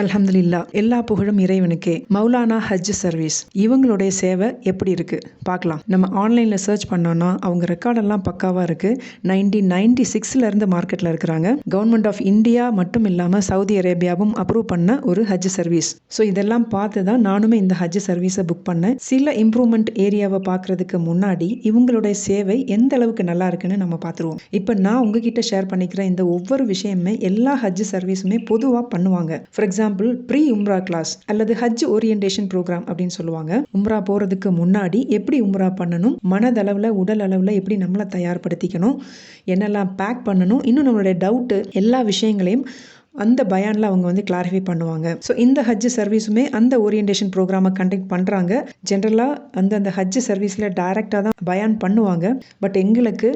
அல்ஹம்துலில்லா எல்லா புகழும் இறைவனுக்கே. மௌலானா ஹஜ் சர்வீஸ். இவங்களுடைய சேவை எப்படி இருக்கு? பார்க்கலாம். நம்ம ஆன்லைனில் சர்ச் பண்ணோம்னா அவங்க ரெக்கார்டெல்லாம் பக்காவாக இருக்கு. நைன்டீன் நைன்டி சிக்ஸ்ல இருந்து மார்க்கெட்டில் இருக்கிறாங்க. கவர்மெண்ட் ஆஃப் இந்தியா மட்டும் இல்லாமல் சவுதி அரேபியாவும் அப்ரூவ் பண்ண ஒரு ஹஜ் சர்வீஸ். ஸோ இதெல்லாம் பார்த்து தான் நானுமே இந்த ஹஜ் சர்வீஸை புக் பண்ணேன். சில இம்ப்ரூவ்மெண்ட் ஏரியாவை பார்க்கறதுக்கு முன்னாடி இவங்களுடைய சேவை எந்த அளவுக்கு நல்லா இருக்குன்னு நம்ம பார்த்துருவோம். இப்போ நான் உங்ககிட்ட ஷேர் பண்ணிக்கிற இந்த ஒவ்வொரு விஷயமே எல்லா ஹஜ் சர்வீஸுமே பொதுவாக பண்ணுவாங்க. For example pre Umrah class அல்லது ஹஜ் ஓரியன்டேஷன் ப்ரோக்ராம் அப்படின்னு சொல்லுவாங்க. உம்ரா போகிறதுக்கு முன்னாடி எப்படி உம்ரா பண்ணணும்? மனதளவில் உடல் அளவில் எப்படி நம்மளை தயார்படுத்திக்கணும்? என்னெல்லாம் பேக் பண்ணணும்? இன்னும் நம்மளுடைய டவுட்டு எல்லா விஷயங்களையும் அந்த பயானில் அவங்க வந்து கிளாரிஃபை பண்ணுவாங்க. ஸோ இந்த ஹஜ் சர்வீஸுமே அந்த ஓரியன்டேஷன் ப்ரோக்ராமை கண்டக்ட் பண்ணுறாங்க ஜென்ரலாக அந்த அந்த ஹஜ் சர்வீஸில் டைரெக்டாக தான் பயான் பண்ணுவாங்க. பட் எங்களுக்கு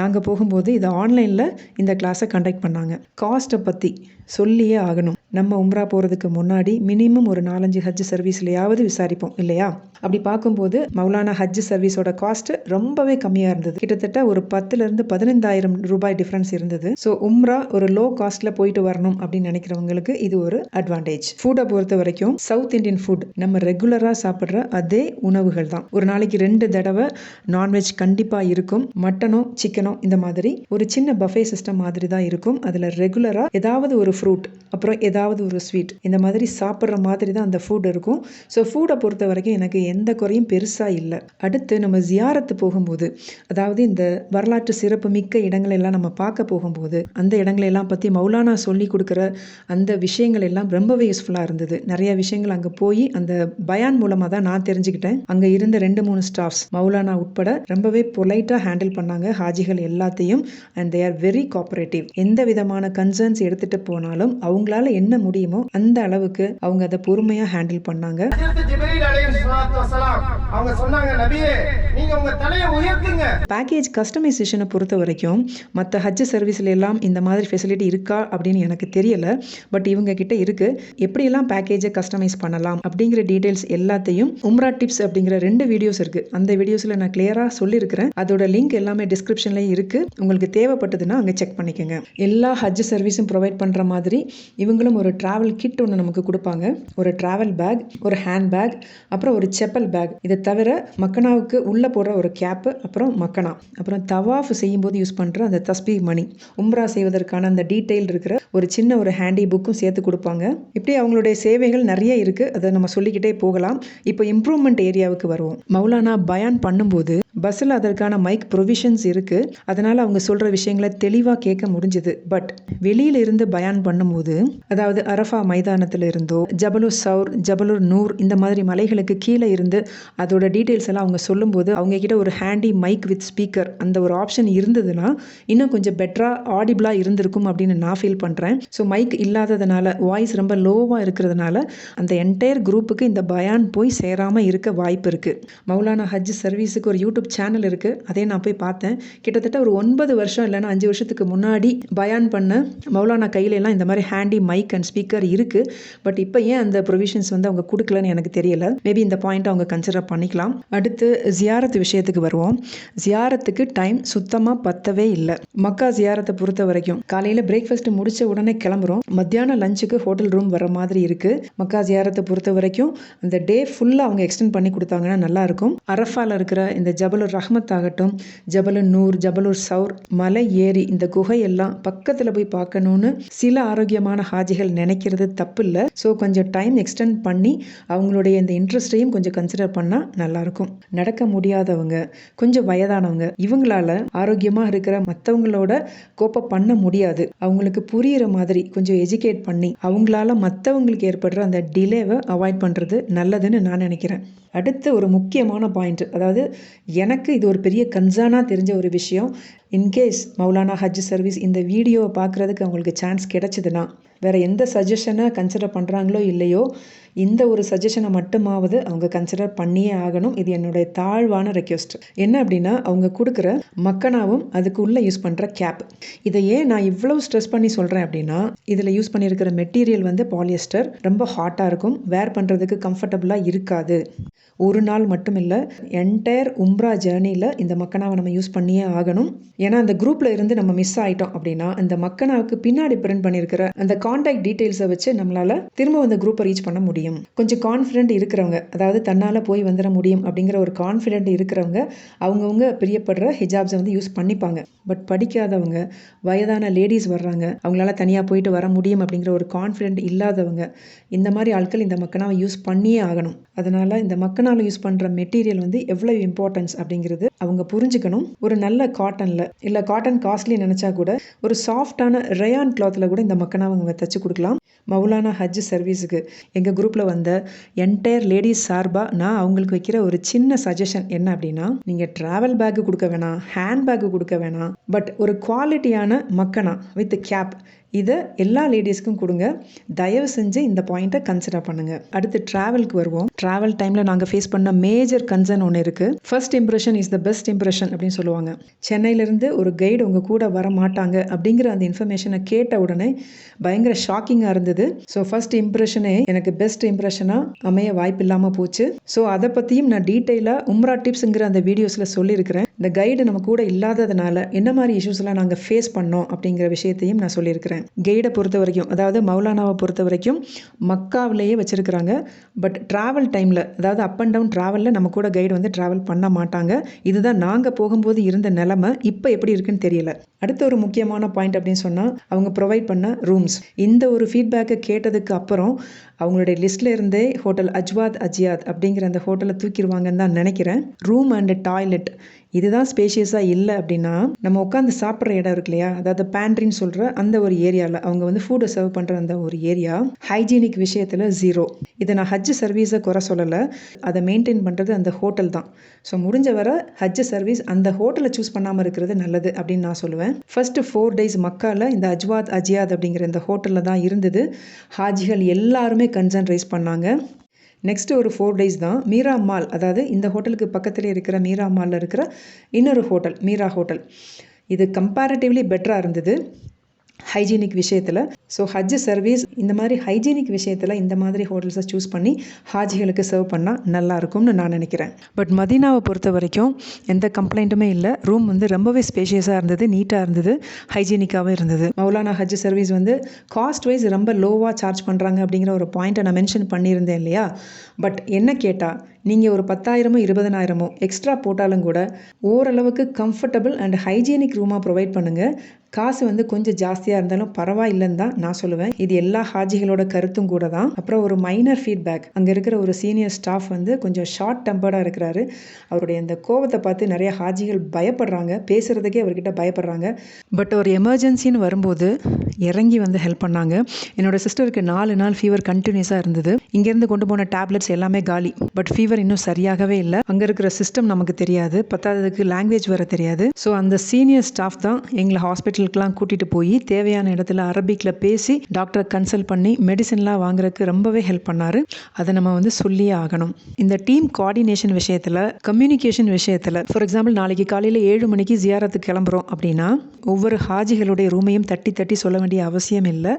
நாங்கள் போகும்போது இதை ஆன்லைனில் இந்த கிளாஸை கண்டக்ட் பண்ணாங்க. காஸ்ட்டை பற்றி சொல்லியே ஆகணும். நம்ம உம்ரா போகிறதுக்கு முன்னாடி மினிமம் ஒரு நாலஞ்சு ஹஜ் சர்வீஸ்லையாவது விசாரிப்போம் இல்லையா? அப்படி பார்க்கும்போது மௌலானா ஹஜ் சர்வீஸோட காஸ்ட் ரொம்பவே கம்மியாக இருந்தது. கிட்டத்தட்ட ஒரு பத்துலேருந்து பதினைந்தாயிரம் ரூபாய் டிஃப்ரென்ஸ் இருந்தது. ஸோ உம்ரா ஒரு லோ காஸ்ட்டில் போயிட்டு வரணும் அப்படின்னு நினைக்கிறவங்களுக்கு இது ஒரு அட்வான்டேஜ் ஃபுட்டை பொறுத்த வரைக்கும் சவுத் இந்தியன் ஃபுட் நம்ம ரெகுலராக சாப்பிட்ற அதே உணவுகள் தான். ஒரு நாளைக்கு ரெண்டு தடவை நான்வெஜ் கண்டிப்பாக இருக்கும். மட்டனோ சிக்கனோ இந்த மாதிரி ஒரு சின்ன பஃபே சிஸ்டம் மாதிரி தான் இருக்கும். அதில் ரெகுலராக ஏதாவது ஒரு ஃப்ரூட் அப்புறம் ஏதாவது ஒரு ஸ்வீட் இந்த மாதிரி சாப்பிட்ற மாதிரி தான் அந்த ஃபுட் இருக்கும். ஸோ ஃபுட்டை பொறுத்த வரைக்கும் எனக்கு எந்த குறையும் பெருசாக இல்லை. அடுத்து நம்ம ஜியாரத்து போகும்போது அதாவது இந்த வரலாற்று சிறப்பு மிக்க இடங்களெல்லாம் நம்ம பார்க்க போகும்போது அந்த இடங்களெல்லாம் பற்றி மௌலானா சொல்லி கொடுக்குற அந்த விஷயங்கள் எல்லாம் ரொம்பவே யூஸ்ஃபுல்லாக இருந்தது. நிறைய விஷயங்கள் அங்கே போய் அந்த பயான் மூலமாக தான் நான் தெரிஞ்சுக்கிட்டேன். அங்கே இருந்த ரெண்டு மூணு ஸ்டாஃப்ஸ் மௌலானா உட்பட ரொம்பவே பொலைட்டாக ஹேண்டில் பண்ணாங்க ஹாஜிகள் எல்லாத்தையும் and they are very cooperative எந்த விதமான கன்சர்ன்ஸ் எடுத்துகிட்டு போனாலும் அவங்களால என்ன முடியுமோ அந்த அளவுக்கு அவங்க அதை பொறுமையாக ஹேண்டில் பண்ணாங்க. அவங்க சொன்னாங்க நபியே நீங்க உங்க தலையை உயர்த்துங்க. பேக்கேஜ் கஸ்டமைசேஷனை பொறுத்த வரைக்கும் மற்ற ஹஜ் சர்வீஸ்ல எல்லாம் இந்த மாதிரி ஃபெசிலிட்டி இருக்கா அப்படின்னு எனக்கு தெரியல. பட் இவங்க கிட்ட இருக்கு. எப்படியெல்லாம் பேக்கேஜை கஸ்டமைஸ் பண்ணலாம் அப்படிங்கிற டீடைல்ஸ் எல்லாத்தையும் உம்ரா டிப்ஸ் அப்படிங்கிற ரெண்டு வீடியோஸ் இருக்கு. அந்த வீடியோஸ்ல நான் கிளியரா சொல்லியிருக்கிறேன். அதோட லிங்க் எல்லாமே டிஸ்கிரிப்ஷன்லயும் இருக்கு. உங்களுக்கு தேவைப்பட்டதுன்னா அங்கே செக் பண்ணிக்கோங்க. எல்லா ஹஜ் சர்வீஸும் ப்ரொவைட் பண்ற மாதிரி இவங்களும் ஒரு டிராவல் கிட் ஒன்று நமக்கு கொடுப்பாங்க. ஒரு டிராவல் பேக் ஒரு ஹேண்ட் பேக் அப்புறம் ஒரு செப்பல் பேக். இதை தவிர மக்கனாவுக்கு உள்ளே போடுற ஒரு கேப்பு அப்புறம் மக்கனா. அப்புறம் தவாஃப் செய்யும்போது யூஸ் பண்ணுற அந்த தஸ்பி மணி. உம்ரா செய்வதற்கான அந்த டீட்டெயில் இருக்கிற ஒரு சின்ன ஒரு ஹேண்டி புக்கும் சேர்த்து கொடுப்பாங்க. இப்படி அவங்களுடைய சேவைகள் நிறைய இருக்குது அதை நம்ம சொல்லிக்கிட்டே போகலாம். இப்போ இம்ப்ரூவ்மெண்ட் ஏரியாவுக்கு வருவோம். மௌலானா பயான் பண்ணும்போது பஸ்ஸில் அதற்கான மைக் ப்ரொவிஷன்ஸ் இருக்குது அதனால் அவங்க சொல்கிற விஷயங்களை தெளிவாக கேட்க முடிஞ்சுது. பட் வெளியில் இருந்து பயான் பண்ணும்போது அதாவது அரஃபா மைதானத்தில் இருந்தோ ஜபலுர் சவுர் ஜபலுர் நூர் இந்த மாதிரி மலைகளுக்கு கீழே இருந்து அதோட டீட்டெயில்ஸ் எல்லாம் அவங்க சொல்லும்போது அவங்கக்கிட்ட ஒரு ஹேண்டி மைக் வித் ஸ்பீக்கர் அந்த ஒரு ஆப்ஷன் இருந்ததுன்னா இன்னும் கொஞ்சம் பெட்டராக ஆடிபிளாக இருந்திருக்கும் அப்படின்னு நான் ஃபீல் பண்ணுறேன் ஸோ மைக் இல்லாததுனால வாய்ஸ் ரொம்ப லோவாக இருக்கிறதுனால அந்த என்டையர் குரூப்புக்கு இந்த பயான் போய் சேராமல் இருக்க வாய்ப்பு இருக்குது மௌலானா ஹஜ் சர்வீஸுக்கு ஒரு யூடியூப் சேனல் இருக்குது அதே நான் போய் பார்த்தேன். கிட்டத்தட்ட ஒரு ஒன்பது வருஷம் இல்லைன்னா அஞ்சு வருஷத்துக்கு முன்னாடி பயான் பண்ண மௌலானா கையில எல்லாம் இந்த மாதிரி ஹேண்டி மைக் அண்ட் ஸ்பீக்கர் இருக்குது பட் இப்போ ஏன் அந்த ப்ரொவிஷன்ஸ் வந்து அவங்க கொடுக்கலன்னு எனக்கு தெரியல. மேபி இந்த பாயிண்ட் அவங்க கன்சிடர் பண்ணிக்கலாம். அடுத்து ஜியாரத்து விஷயத்துக்கு வருவோம். ஜியாரத்துக்கு டைம் சுத்தமாக பத்தவே இல்லை. மக்கா ஜியாரத்தை பொறுத்த வரைக்கும் காலையில் பிரேக்ஃபாஸ்ட் முடிச்ச உடனே கிளம்புறோம். மத்தியானம் லஞ்சுக்கு ஹோட்டல் ரூம் வர மாதிரி இருக்குது மக்கா ஜியாரத்தை பொறுத்த வரைக்கும் அந்த டே ஃபுல்லாக அவங்க எக்ஸ்டெண்ட் பண்ணி கொடுத்தாங்கன்னா நல்லா இருக்கும். இருக்கிற இந்த ஜபலுர் ரஹ்மத் ஆகட்டும் ஜபலுர் நூர் ஜபலுர் சவுர் மலை ஏறி இந்த குகை எல்லாம் பக்கத்தில் போய் பார்க்கணும்னு சில ஆரோக்கியமான ஹாஜிகள் நினைக்கிறது தப்பு இல்லை ஸோ கொஞ்சம் டைம் எக்ஸ்டெண்ட் பண்ணி அவங்களுடைய இந்த இன்ட்ரெஸ்டையும் கொஞ்சம் கன்சிடர் பண்ணால் நல்லாயிருக்கும் நடக்க முடியாதவங்க கொஞ்சம் வயதானவங்க இவங்களால ஆரோக்கியமாக இருக்கிற மற்றவங்களோட கோப்ப பண்ண முடியாது. அவங்களுக்கு புரியிற மாதிரி கொஞ்சம் எஜுகேட் பண்ணி அவங்களால மற்றவங்களுக்கு ஏற்படுற அந்த டிலேவை அவாய்ட் பண்ணுறது நல்லதுன்னு நான் நினைக்கிறேன். அடுத்து ஒரு முக்கியமான பாயிண்ட் அதாவது எனக்கு இது ஒரு பெரிய கன்சர்னாக தெரிஞ்ச ஒரு விஷயம். இன்கேஸ் மௌலானா ஹஜ் சர்வீஸ் இந்த வீடியோவை பார்க்குறதுக்கு அவங்களுக்கு சான்ஸ் கிடைச்சதுன்னா வேறு எந்த சஜஷனை கன்சிடர் பண்ணுறாங்களோ இல்லையோ இந்த ஒரு சஜஷனை மட்டுமாவது அவங்க கன்சிடர் பண்ணியே ஆகணும். இது என்னுடைய தாழ்வான ரெக்வெஸ்ட் என்ன அப்படின்னா அவங்க கொடுக்குற மக்கனாவும் அதுக்கு உள்ளே யூஸ் பண்ணுற கேப் இதை ஏன் நான் இவ்வளவு ஸ்ட்ரெஸ் பண்ணி சொல்கிறேன் அப்படின்னா இதில் யூஸ் பண்ணியிருக்கிற மெட்டீரியல் வந்து பாலியஸ்டர் ரொம்ப ஹாட்டாக இருக்கும். வேர் பண்ணுறதுக்கு கம்ஃபர்டபுளாக இருக்காது. ஒரு நாள் மட்டும் இல்லை என்டையர் உம்ரா ஜேர்னியில் இந்த மக்கனாவை நம்ம யூஸ் பண்ணியே ஆகணும். ஏன்னா அந்த குரூப்பில் இருந்து நம்ம மிஸ் ஆகிட்டோம் அப்படின்னா அந்த மக்கனாவுக்கு பின்னாடி பிரிண்ட் பண்ணியிருக்கிற அந்த காண்டாக்ட் டீட்டெயில்ஸை வச்சு நம்மளால் திரும்ப அந்த குரூப்பை ரீச் பண்ண முடியும் கொஞ்சம் கான்ஃபிடென்ட் இருக்கிறவங்க அதாவது தன்னால் போய் வந்துட முடியும் அப்படிங்கிற ஒரு கான்ஃபிடென்ட் இருக்கிறவங்க அவங்கவுங்க பிரியப்படுற ஹிஜாப்ஸை வந்து யூஸ் பண்ணிப்பாங்க. பட் படிக்காதவங்க வயதான லேடிஸ் வர்றாங்க அவங்களால தனியாக போயிட்டு வர முடியும் அப்படிங்கிற ஒரு கான்ஃபிடென்ட் இல்லாதவங்க இந்த மாதிரி ஆட்கள் இந்த மக்கனாவை யூஸ் பண்ணியே ஆகணும். அதனால் இந்த மக்கனால் யூஸ் பண்ணுற மெட்டீரியல் வந்து எவ்வளோ இம்பார்ட்டன்ஸ் அப்படிங்கிறது அவங்க புரிஞ்சுக்கணும். ஒரு நல்ல காட்டனில் இல்லை காட்டன் காஸ்ட்லி நினச்சா கூட ஒரு சாஃப்டான ரயான் கிளாத்தில் கூட இந்த மக்கனாவை அவங்க தைச்சு கொடுக்கலாம். மௌலானா ஹஜ் சர்வீஸுக்கு எங்கள் குரூப் குரூப்பில் வந்த என்டையர் லேடிஸ் சார்பாக நான் அவங்களுக்கு வைக்கிற ஒரு சின்ன சஜஷன் என்ன அப்படின்னா நீங்கள் ட்ராவல் பேக்கு கொடுக்க வேணாம் ஹேண்ட் பேக்கு கொடுக்க வேணாம் பட் ஒரு குவாலிட்டியான மக்கனா வித் கேப் இதை எல்லா லேடிஸ்க்கும் கொடுங்க. தயவு செஞ்சு இந்த பாயிண்ட்டை கன்சிடர் பண்ணுங்கள் அடுத்து ட்ராவலுக்கு வருவோம். ட்ராவல் டைமில் நாங்கள் ஃபேஸ் பண்ண மேஜர் கன்சர்ன் ஒன்று இருக்குது first impression is the best impression அப்படின்னு சொல்லுவாங்க. சென்னையிலேருந்து ஒரு கைடு உங்கள் கூட வர மாட்டாங்க அப்படிங்கிற அந்த இன்ஃபர்மேஷனை கேட்ட உடனே பயங்கர ஷாக்கிங்காக இருந்தது. ஸோ ஃபர்ஸ்ட் இம்ப்ரெஷனே எனக்கு பெஸ்ட் இம்ப்ரெஷனாக அமைய வாய்ப்பு இல்லாமல் போச்சு. ஸோ அதை பற்றியும் நான் டீட்டெயிலாக உம்ரா டிப்ஸுங்கிற அந்த வீடியோஸில் சொல்லியிருக்கிறேன். இந்த கைடு நம்ம கூட இல்லாததுனால என்ன மாதிரி இஷ்யூஸ்லாம் நாங்கள் ஃபேஸ் பண்ணோம் அப்படிங்கிற விஷயத்தையும் நான் சொல்லியிருக்கிறேன். கைடை பொறுத்த வரைக்கும் அதாவது மௌலானாவை பொறுத்த வரைக்கும் மக்காவிலேயே வச்சுருக்கிறாங்க. பட் ட்ராவல் டைமில் அதாவது அப் அண்ட் டவுன் ட்ராவலில் நம்ம கூட கைடு வந்து ட்ராவல் பண்ண மாட்டாங்க. இதுதான் நாங்கள் போகும்போது இருந்த நிலமை இப்போ எப்படி இருக்குன்னு தெரியல. அடுத்த ஒரு முக்கியமான பாயிண்ட் அப்படின்னு சொன்னால் அவங்க ப்ரொவைட் பண்ண ரூம்ஸ் இந்த ஒரு ஃபீட்பேக்கை கேட்டதுக்கு அப்புறம் அவங்களுடைய லிஸ்ட்டில் இருந்தே ஹோட்டல் அஜ்வாத் அஜியாத் அப்படிங்கிற அந்த ஹோட்டலை தூக்கிடுவாங்கன்னு தான் நினைக்கிறேன். ரூம் அண்ட் டாய்லெட் இதுதான் ஸ்பேஷியஸாக இல்லை அப்படின்னா நம்ம உட்காந்து சாப்பிட்ற இடம் இருக்கு இல்லையா? அதாவது பேண்ட்ரின்னு சொல்கிற அந்த ஒரு ஏரியாவில் அவங்க வந்து ஃபுட்டை சர்வ் பண்ணுற அந்த ஒரு ஏரியா ஹைஜீனிக் விஷயத்தில் ஜீரோ இதை நான் ஹஜ் சர்வீஸை குறை சொல்லலை. அதை மெயின்டைன் பண்ணுறது அந்த ஹோட்டல் தான். ஸோ முடிஞ்ச வர ஹஜ் சர்வீஸ் அந்த ஹோட்டலை சூஸ் பண்ணாமல் இருக்கிறது நல்லது அப்படின்னு நான் சொல்லுவேன். ஃபர்ஸ்ட் ஃபோர் டேஸ் மக்காவில் இந்த அஜ்வாத் அஜியாத் அப்படிங்கிற இந்த ஹோட்டலில் தான் இருந்தது. ஹாஜிகள் எல்லாருமே கன்சர்ன் ரைஸ் பண்ணாங்க. நெக்ஸ்ட்டு ஒரு ஃபோர் டேஸ் தான். மீரா மால் அதாவது இந்த ஹோட்டலுக்கு பக்கத்தில் இருக்கிற மீரா மாலில் இருக்கிற இன்னொரு ஹோட்டல் மீரா ஹோட்டல் இது கம்பேரட்டிவ்லி பெட்டராக இருந்தது. ஹைஜீனிக் விஷயத்தில். ஸோ ஹஜ் சர்வீஸ் இந்த மாதிரி ஹைஜீனிக் விஷயத்தில் இந்த மாதிரி ஹோட்டல்ஸை சூஸ் பண்ணி ஹாஜிகளுக்கு சர்வ் பண்ணால் நல்லாயிருக்கும்னு நான் நினைக்கிறேன். பட் மதீனாவை பொறுத்த வரைக்கும் எந்த கம்ப்ளைண்ட்டுமே இல்லை. ரூம் வந்து ரொம்பவே ஸ்பேஷியஸாக இருந்தது நீட்டாக இருந்தது ஹைஜீனிக்காகவும் இருந்தது. மௌலானா ஹஜ் சர்வீஸ் வந்து காஸ்ட் வைஸ் ரொம்ப லோவாக சார்ஜ் பண்ணுறாங்க அப்படிங்கிற ஒரு பாயிண்ட்டை நான் மென்ஷன் பண்ணியிருந்தேன் இல்லையா? பட் என்ன கேட்டால் நீங்கள் ஒரு பத்தாயிரமோ இருபதனாயிரமோ எக்ஸ்ட்ரா போட்டாலும் கூட ஓரளவுக்கு கம்ஃபர்டபுள் அண்ட் ஹைஜீனிக் ரூமாக ப்ரொவைட் பண்ணுங்கள் காசு வந்து கொஞ்சம் ஜாஸ்தியாக இருந்தாலும் பரவாயில்லைன்னு தான் நான் சொல்லுவேன். இது எல்லா ஹாஜிகளோட கருத்தும் கூட தான். அப்புறம் ஒரு மைனர் ஃபீட்பேக் அங்கே இருக்கிற ஒரு சீனியர் ஸ்டாஃப் வந்து கொஞ்சம் ஷார்ட் டெம்பர்டாக இருக்கிறாரு. அவருடைய அந்த கோவத்தை பார்த்து நிறைய ஹாஜிகள் பயப்படுறாங்க. பேசுகிறதுக்கே அவர்கிட்ட பயப்படுறாங்க. பட் ஒரு எமர்ஜென்சின்னு வரும்போது இறங்கி வந்து ஹெல்ப் பண்ணாங்க. என்னோட சிஸ்டருக்கு நாலு நாள் ஃபீவர் கண்டினியூஸாக இருந்தது. இங்கேருந்து கொண்டு போன டேப்லெட்ஸ் எல்லாமே காலி. பட் ஃபீவர் இன்னும் சரியாகவே இல்லை. அங்கே இருக்கிற சிஸ்டம் நமக்கு தெரியாது. பத்தாததுக்கு லாங்குவேஜ் வர தெரியாது. ஸோ அந்த சீனியர் ஸ்டாஃப் தான் எங்களை ஹாஸ்பிட்டல் ஹாஸ்பிட்டலுக்குலாம் கூட்டிகிட்டு போய் தேவையான இடத்துல அரபிக்கில் பேசி டாக்டரை கன்சல்ட் பண்ணி மெடிசன்லாம் வாங்குறதுக்கு ரொம்பவே ஹெல்ப் பண்ணார். அதை நம்ம வந்து சொல்லியே ஆகணும். இந்த டீம் கோஆர்டினேஷன் விஷயத்தில் கம்யூனிகேஷன் விஷயத்தில் ஃபார் எக்ஸாம்பிள் நாளைக்கு காலையில் ஏழு மணிக்கு ஜியாரத்துக்கு கிளம்புறோம் அப்படின்னா ஒவ்வொரு ஹாஜிகளுடைய ரூமையும் தட்டி தட்டி சொல்ல வேண்டிய அவசியம் இல்லை.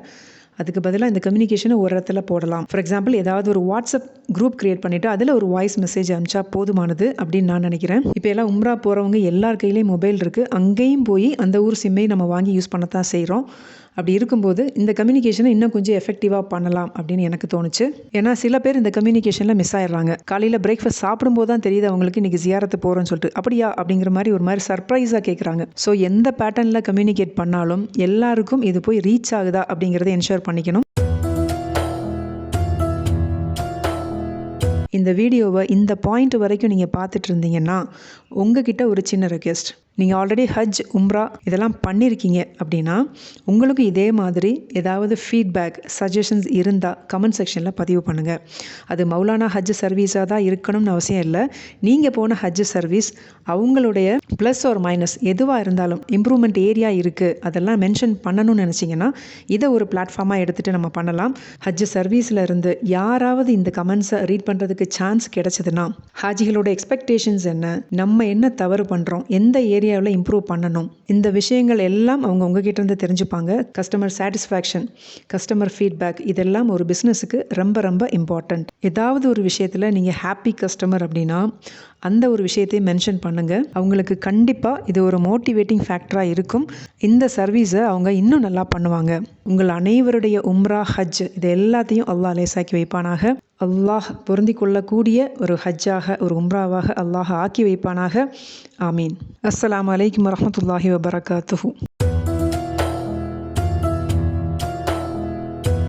அதுக்கு பதிலாக இந்த கம்யூனிகேஷனை ஒரு இடத்துல போடலாம். ஃபார் எக்ஸாம்பிள் ஏதாவது ஒரு வாட்ஸ்அப் குரூப் கிரியேட் பண்ணிவிட்டு அதில் ஒரு வாய்ஸ் மெசேஜ் அனுப்பிச்சா போதுமானது அப்படின்னு நான் நினைக்கிறேன். இப்போ எல்லாம் உம்ரா போகிறவங்க எல்லார் கையிலையும் மொபைல் இருக்குது அங்கேயும் போய் அந்த ஊர் சிம்மையும் நம்ம வாங்கி யூஸ் பண்ணத்தான் செய்கிறோம் அப்படி இருக்கும்போது இந்த கம்யூனிகேஷனை இன்னும் கொஞ்சம் எஃபெக்டிவாக பண்ணலாம் அப்படின்னு எனக்கு தோணுச்சு. ஏன்னா சில பேர் இந்த கம்யூனிகேஷனில் மிஸ் ஆயிடுறாங்க. காலையில் பிரேக்ஃபாஸ்ட் சாப்பிடும்போது தான் தெரியுது அவங்களுக்கு இன்றைக்கி ஜியாரத்து போகிறோன்னு சொல்லிட்டு. அப்படியா? அப்படிங்கிற மாதிரி ஒரு மாதிரி சர்ப்ரைஸாக கேட்குறாங்க ஸோ எந்த பேட்டர்னில் கம்யூனிகேட் பண்ணாலும் எல்லாருக்கும் இது போய் ரீச் ஆகுதா அப்படிங்கிறத என்ஷூர் பண்ணிக்கணும். இந்த வீடியோவை இந்த பாயிண்ட் வரைக்கும் நீங்கள் பார்த்துட்டு இருந்தீங்கன்னா உங்ககிட்ட ஒரு சின்ன ரெக்வெஸ்ட் நீங்கள் ஆல்ரெடி ஹஜ் உம்ரா இதெல்லாம் பண்ணியிருக்கீங்க அப்படின்னா உங்களுக்கு இதே மாதிரி ஏதாவது ஃபீட்பேக் சஜஷன்ஸ் இருந்தால் கமெண்ட் செக்ஷனில் பதிவு பண்ணுங்கள் அது மௌலானா ஹஜ் சர்வீஸாக தான் இருக்கணும்னு அவசியம் இல்லை. நீங்கள் போன ஹஜ் சர்வீஸ் அவங்களுடைய ப்ளஸ் ஒரு மைனஸ் எதுவாக இருந்தாலும் இம்ப்ரூவ்மெண்ட் ஏரியா இருக்குது அதெல்லாம் மென்ஷன் பண்ணணும்னு நினச்சிங்கன்னா இதை ஒரு பிளாட்ஃபார்மாக எடுத்துகிட்டு நம்ம பண்ணலாம். ஹஜ் சர்வீஸில் இருந்து யாராவது இந்த கமெண்ட்ஸை ரீட் பண்ணுறதுக்கு சான்ஸ் கிடைச்சதுன்னா ஹாஜிகளோட எக்ஸ்பெக்டேஷன்ஸ் என்ன நம்ம என்ன தவறு பண்ணுறோம் எந்த ஏரியா ஏரியாவில் இம்ப்ரூவ் பண்ணணும். இந்த விஷயங்கள் எல்லாம் அவங்க உங்ககிட்ட இருந்து தெரிஞ்சுப்பாங்க. கஸ்டமர் சாட்டிஸ்ஃபேக்ஷன் கஸ்டமர் ஃபீட்பேக் இதெல்லாம் ஒரு பிஸ்னஸுக்கு ரொம்ப ரொம்ப இம்பார்ட்டண்ட் ஏதாவது ஒரு விஷயத்தில் நீங்கள் ஹாப்பி கஸ்டமர் அப்படின்னா அந்த ஒரு விஷயத்தையும் மென்ஷன் பண்ணுங்கள் அவங்களுக்கு கண்டிப்பாக இது ஒரு மோட்டிவேட்டிங் ஃபேக்டராக இருக்கும். இந்த சர்வீஸை அவங்க இன்னும் நல்லா பண்ணுவாங்க. உங்கள் அனைவருடைய உம்ரா ஹஜ் இது எல்லாத்தையும் அல்லாஹ் லேசாக்கி வைப்பானாக. அல்லாஹ் பொருந்தி கொள்ளக்கூடிய ஒரு ஹஜ்ஜாக ஒரு உம்ராவாக அல்லாஹ் ஆக்கி வைப்பானாக. ஆமீன். அஸ்லாம் வலைக்கம் வரமத்துல்லாஹி வபரகாத்துஹு.